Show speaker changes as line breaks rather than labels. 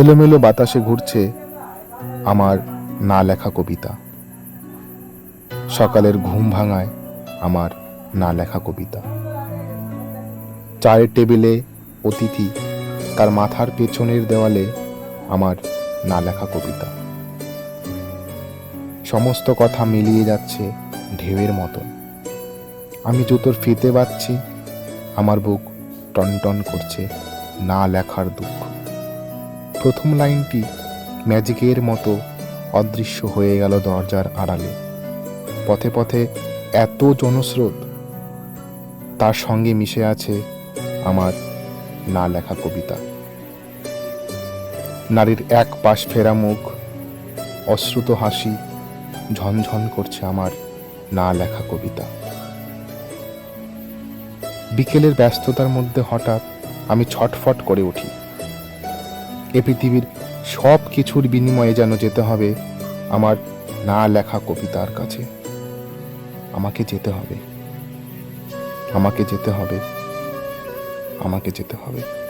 এলোমেলো বাতাসে ঘুরছে আমার না লেখা কবিতা। সকালের ঘুম ভাঙায় আমার না লেখা কবিতা। চায়ের টেবিলে অতিথি, তার মাথার পেছনের দেওয়ালে আমার না লেখা কবিতা। সমস্ত কথা মিলিয়ে যাচ্ছে ঢেউয়ের মতন। আমি জুতোর ফিতে বাচ্ছি আমার বুক টনটন করছে না লেখার দুঃখ। প্রথম লাইনটি ম্যাজিকের মতো অদৃশ্য হয়ে গেল দরজার আড়ালে। পথে পথে এত জনস্রোত, তার সঙ্গে মিশে আছে আমার না লেখা কবিতা। নারীর এক পাশ ফেরা মুখ, অশ্রুত হাসি ঝনঝন করছে আমার না লেখা কবিতা। বিকেলের ব্যস্ততার মধ্যে হঠাৎ আমি ছটফট করে উঠি। এ পৃথিবীর সব কিছুর বিনিময়ে যেন যেতে হবে আমার না লেখা কবিতার কাছে। আমাকে যেতে হবে। আমাকে যেতে হবে। আমাকে যেতে হবে।